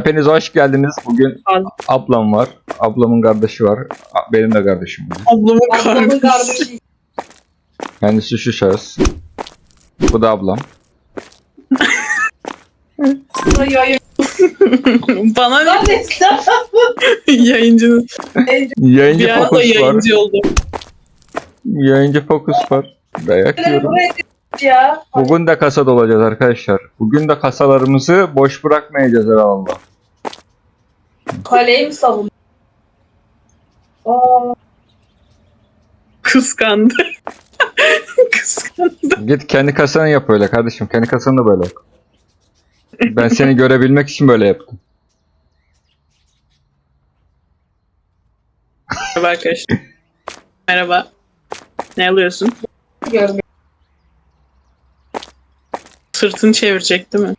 Hepiniz hoş geldiniz. Bugün ablam var. Ablamın kardeşi var. A- Benim de kardeşim var. Ablamın Ablamın kardeşi. kardeşi. Kendisi şu şahıs. Bu da ablam. Yayın. Bana ne Neredesin? yayıncının Yayıncı bir anda fokus var. yayıncı oldu. Yayıncı fokus var. Dayak yiyorum. buraya getir ya. Bugün de kasada olacağız arkadaşlar. Bugün de kasalarımızı boş bırakmayacağız herhalde. Kaleyi mi savun? Aa, Kıskandı. Kıskandı. Git kendi kasanı yap öyle kardeşim. Kendi kasanı da böyle yap. Ben seni görebilmek için böyle yaptım. Merhaba arkadaşlar. Merhaba. Ne alıyorsun? gördüm. Sırtını çevirecek değil mi?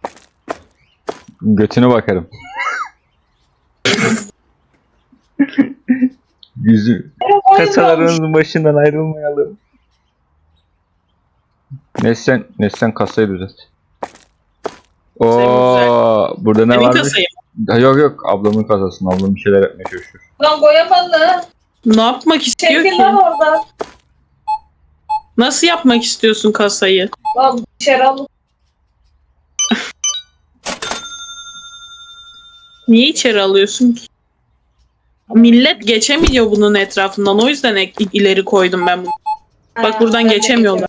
Götüne bakarım. Yüzü. Kasalarınızın başından ayrılmayalım. Neslen, Neslen kasayı düzelt. Oo, burada ne Senin varmış? kasayı. Yok yok ablamın kasasını ablam bir şeyler yapmaya çalışıyor. Lan koyamadı. Ne yapmak istiyor Çekil ki? lan orada. Nasıl yapmak istiyorsun kasayı? Lan dışarı al. Niye içeri alıyorsun ki? Millet geçemiyor bunun etrafından. O yüzden ek- ileri koydum ben bunu. Bak buradan geçemiyorlar.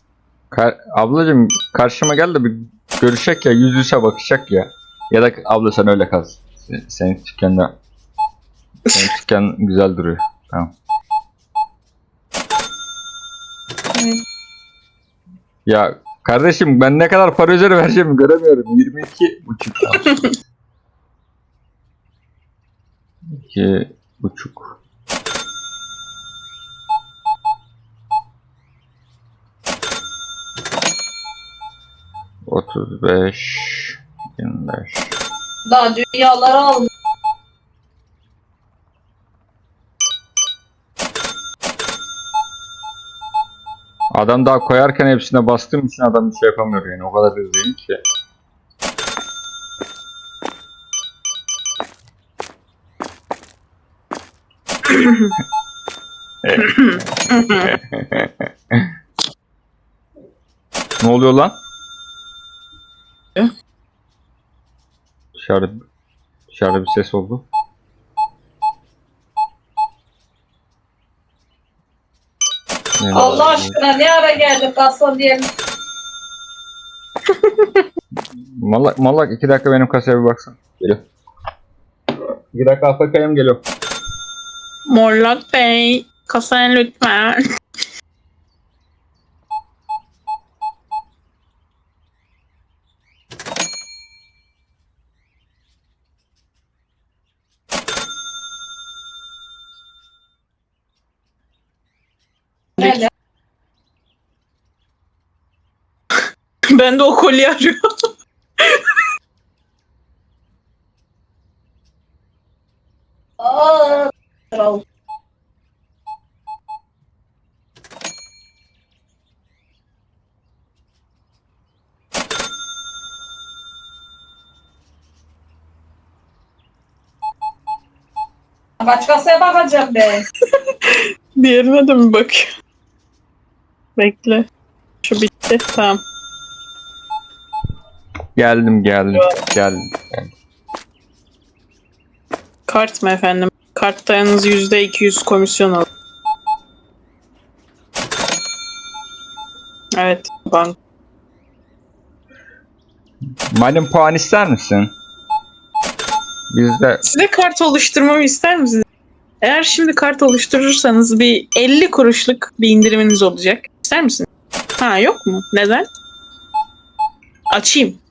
Kar- ablacım karşıma gel de bir görüşecek ya yüz yüze bakışacak ya. Ya da abla sen öyle kal. Sen- Senin dükkanda senin dükkan güzel duruyor. Tamam. Ya kardeşim ben ne kadar para üzeri vereceğimi göremiyorum. 22 buçuk. 2 buçuk. Otuz beş. Yirmi beş. Daha dünyaları al. Adam daha koyarken hepsine bastığım için adam bir şey yapamıyor yani. O kadar hızlıyım ki. Ne oluyor lan? Ne? Dışarıda, dışarıda bir ses oldu. Ne Allah var? aşkına ne ara geldi kasa diye. Malak, malak iki dakika benim kasaya bir baksana. Geliyor. İki dakika AFK'yım geliyor. Morlak Bey, kasaya lütfen. Ben de o kolyeyi arıyorum. Kaç kasaya bakacağım be. Diğerine de mi bakıyor? Bekle. Şu bitti. Tamam. Geldim geldim. Geldim. geldim. Kart mı efendim? Kartta yalnız %200 komisyon alır. Evet. Bank. Malum puan ister misin? Bizde Size kart oluşturmamı ister misiniz? Eğer şimdi kart oluşturursanız bir 50 kuruşluk bir indiriminiz olacak. İster misiniz? Ha yok mu? Neden? Açayım.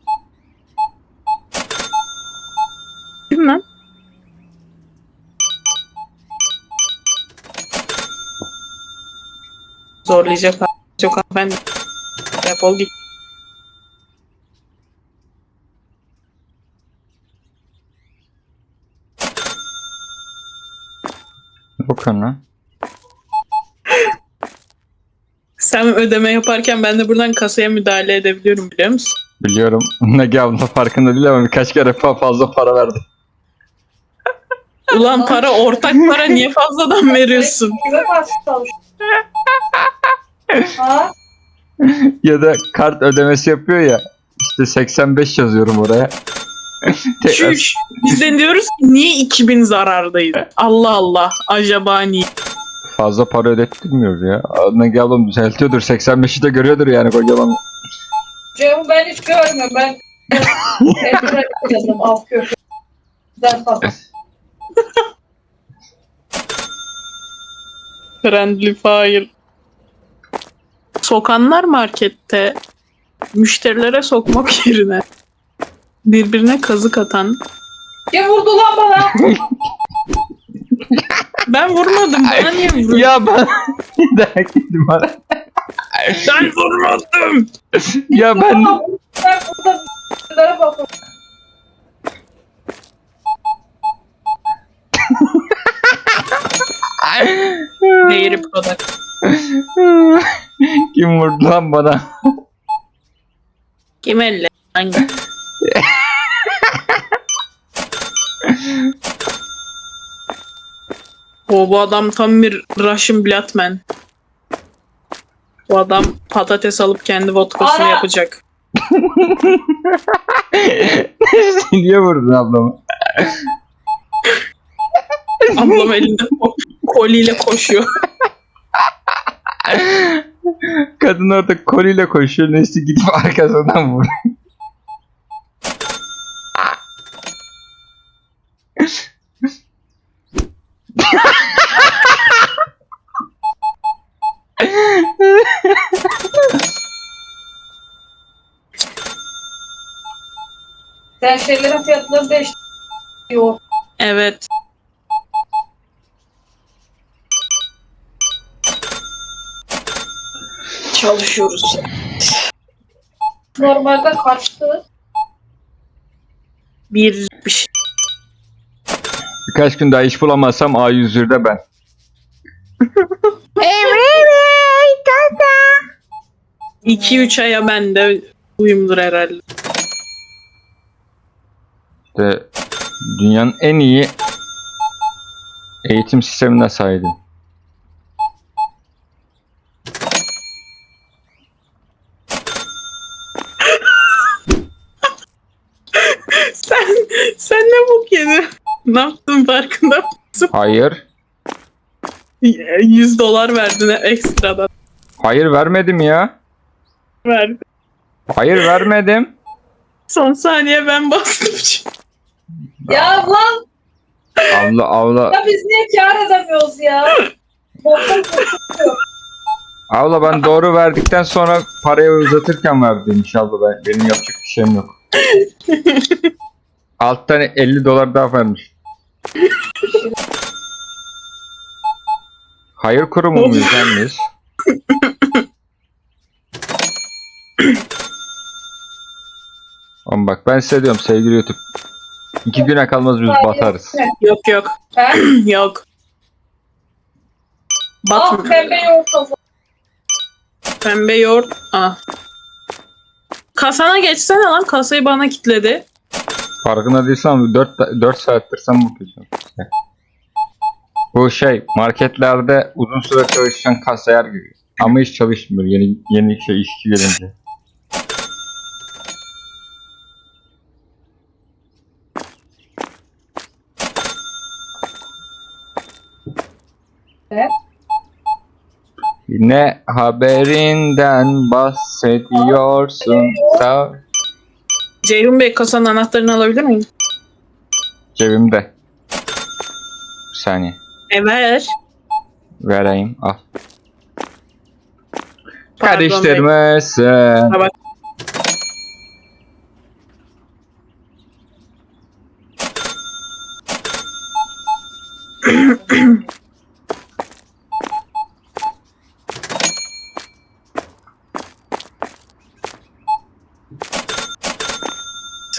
Zorlayacak çok hanımefendi. Defol git. bakın lan. Sen ödeme yaparken ben de buradan kasaya müdahale edebiliyorum biliyor musun? Biliyorum. Nagi abla farkında değil ama birkaç kere fa- fazla para verdi. Ulan para ortak para niye fazladan veriyorsun? Kime karşı çalışıyorsun? Ha? Ya da kart ödemesi yapıyor ya. İşte 85 yazıyorum oraya. Şuş. Biz de diyoruz ki niye 2000 zarardayız? Allah Allah. Acaba niye? fazla para ödettirmiyoruz ya. Nagi ablam düzeltiyordur. 85'i de görüyordur yani kocaman. Cem ben hiç görmüyorum. Ben Ekmek yedim alt köşe. Güzel falan. Friendly fire. Sokanlar markette müşterilere sokmak yerine birbirine kazık atan. Kim vurdu lan bana? Ben vurmadım. Bana niye vuruyorsun? ya ben dayak yedim bana. Ben vurmadım. Ya ben Ben burada bir bakıyorum. Dairy product. kim vurdu lan bana? Kim elle? Hangi? o bu adam tam bir Russian Bloodman. Bu adam patates alıp kendi vodkasını Ara! yapacak. Niye vurdun ablamı? Ablam elinde koliyle koşuyor. Kadın orada koliyle koşuyor. Neyse gidip arkasından vur. Sen şeylerin fiyatları değiştiriyor. Evet. Çalışıyoruz. Normalde kaçtı? Bir, bir şey. Birkaç gün daha iş bulamazsam A101'de ben. 2-3 aya ben de uyumdur herhalde. İşte dünyanın en iyi eğitim sistemine sahibim. Sen ne bok yedin? Ne yaptın farkında mısın? Hayır. 100 dolar verdin ekstradan. Hayır vermedim ya. Verdi. Hayır vermedim. Son saniye ben bastım. Ya lan Abla abla ya biz niye kâr edemiyoruz ya? Boktan kurtuluyor. abla ben doğru verdikten sonra parayı uzatırken verdim inşallah ben benim yapacak bir şeyim yok. Alttan 50 dolar daha vermiş. Hayır kurumu muyuz lan biz? Oğlum bak ben size diyorum sevgili YouTube. İki güne kalmaz biz batarız. yok yok. He? Yok. Ah Batma. pembe yoğurt kazan. Pembe yoğurt. Ah. Kasana geçsene lan. Kasayı bana kitledi. Farkında değilsen 4, 4 saattir sen bakıyorsun. Bu şey marketlerde uzun süre çalışan kasiyer gibi. Ama hiç çalışmıyor yeni yeni şey işçi gelince. Evet. Ne haberinden bahsediyorsun? Sağ Ceyhun Bey kasanın anahtarını alabilir miyim? cebimde. Bir saniye. E ver. Vereyim. Al. Pardon Bey. Karıştırmasın. Ha, bak.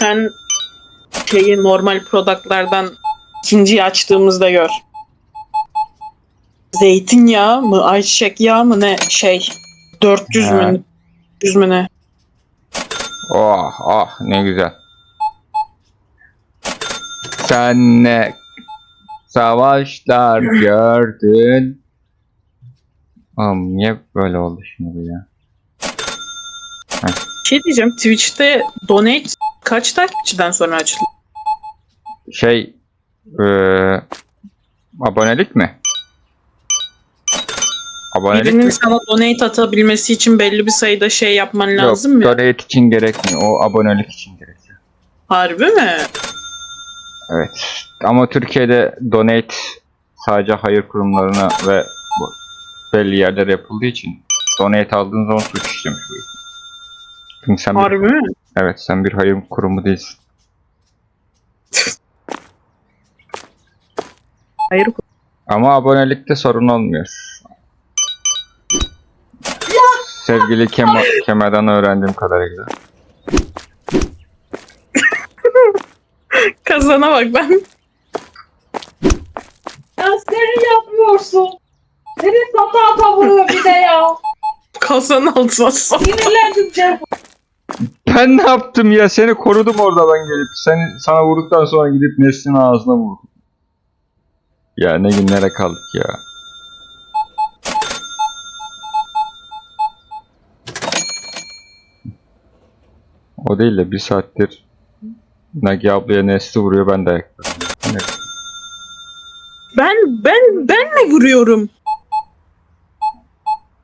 Sen şeyi normal productlardan ikinciyi açtığımızda gör. Zeytinyağı mı, ayçiçek yağı mı ne şey 400 Ha. mü 100 mü ne? Oh oh ne güzel. Sen ne savaşlar gördün. Oğlum niye böyle oldu şimdi ya? Bir şey diyeceğim. Twitch'te donate kaç takipçiden sonra açıldı? Şey eee, abonelik mi? Abonelik Birinin mi? sana donate atabilmesi için belli bir sayıda şey yapman lazım Yok, mı? donate için gerekmiyor. O abonelik için gerekiyor. Harbi mi? Evet. Ama Türkiye'de donate sadece hayır kurumlarına ve bu belli yerlere yapıldığı için donate aldığın zaman suç işlemiş oluyorsun. Çünkü sen bir, Harbi mi? Evet sen bir hayır kurumu değilsin. Hayır. Ama abonelikte sorun olmuyor. Sevgili Kema, Kemal'den öğrendiğim kadarıyla. Kazana bak ben. Ya sen yapmıyorsun. Seni sata ata vuruyor bir de ya. Kazan altına sok. Sinirlendim canım. Ben ne yaptım ya? Seni korudum orada ben gelip. Seni sana vurduktan sonra gidip Nesli'nin ağzına vurdum. Ya ne günlere kaldık ya. O değil de bir saattir Nagi ablaya Nesli vuruyor ben de. Ne? Ben ben ben mi vuruyorum?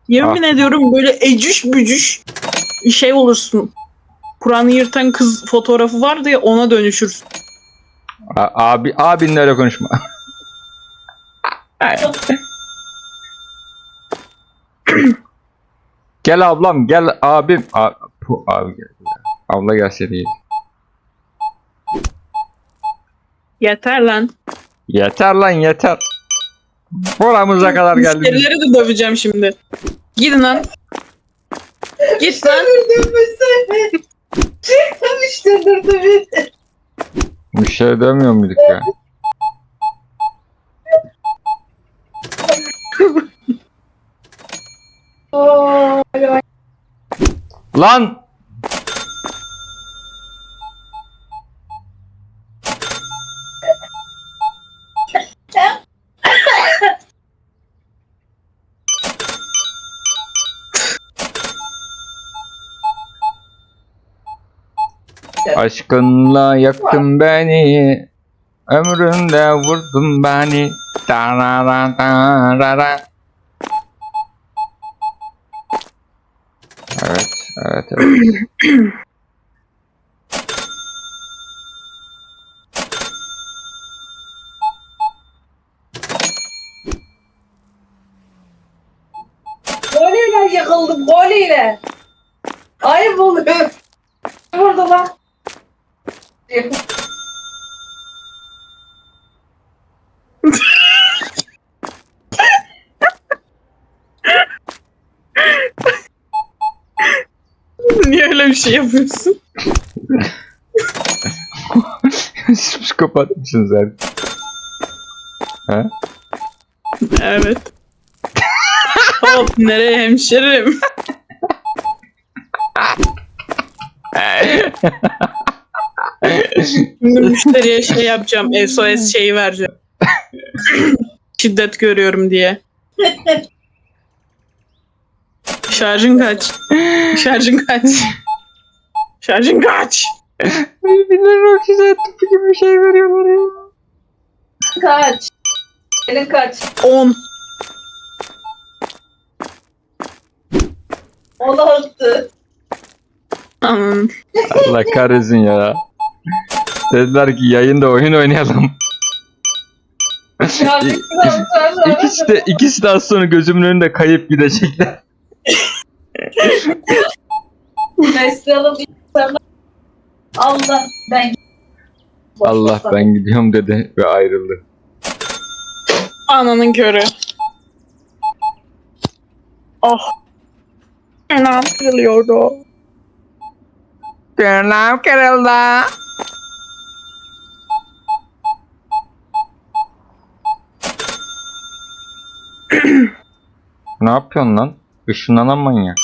Yemin ediyorum böyle ecüş bücüş şey olursun. Kur'an'ı yırtan kız fotoğrafı vardı ya ona dönüşürsün. A- abi abinle öyle konuşma. gel ablam gel abim. A- Pu, abi gel. Abla gelse değil. Yeter lan. Yeter lan yeter. Buramıza kadar geldik. Müşterileri de döveceğim şimdi. Gidin lan. Git lan. Seni. Çıkmıştırdır beni. Bir şey demiyor muyduk ya? Lan! Aşkınla yaktın beni Ömründe vurdun beni Tarara tarara Evet, evet, evet. Goliyle yıkıldım goliyle. Ayıp oluyor. Burada lan. Niye öyle bir şey yapıyorsun? Psikopat mısın sen? Ha? Evet. Hop nereye hemşerim? Şimdi müşteriye şey yapacağım. SOS şeyi vereceğim. Şiddet görüyorum diye. Şarjın kaç? Şarjın kaç? Şarjın kaç? Birbirlerine o güzel tıpkı gibi bir şey veriyorlar ya. Kaç. Elin kaç. 10. Onu attı. Aman. Allah kahretsin ya. Dediler ki yayında oyun oynayalım. Ya bir kral sonra. ikisi de ikisi de az sonra gözümün önünde kayıp gidecekler. İnsanlar. Allah ben. Allah ben gidiyorum dedi ve ayrıldı. Ananın körü. Oh. Anam kırılıyordu. Tırnağım kırıldı. Ne yapıyorsun lan? Işınlanan manyak.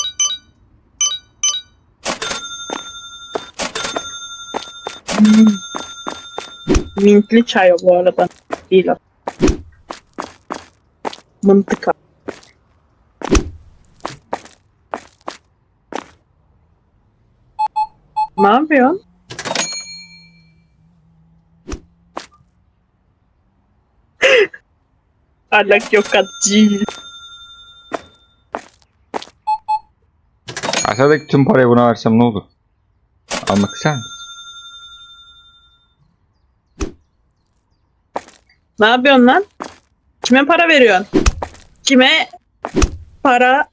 Mintli çay o bu arada. Değil o. Mıntıka. Ne yapıyorsun? Alak yok atçı. Aşağıdaki tüm parayı buna versem ne olur? Almak ister misin? Ne yapıyorsun lan? Kime para veriyorsun? Kime para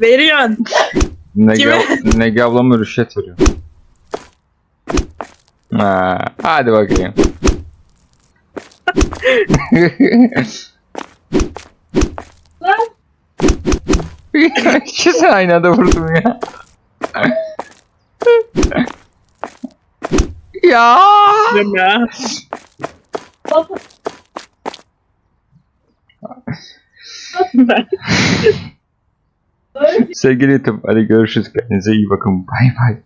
veriyorsun? Negi, Kime? Negi ablama rüşvet veriyor. Ha, hadi bakayım. Lan İkisi aynı anda vurdum ya. ya. Ya. Sevgili YouTube hadi görüşürüz. Kendinize iyi bakın. Bay bay.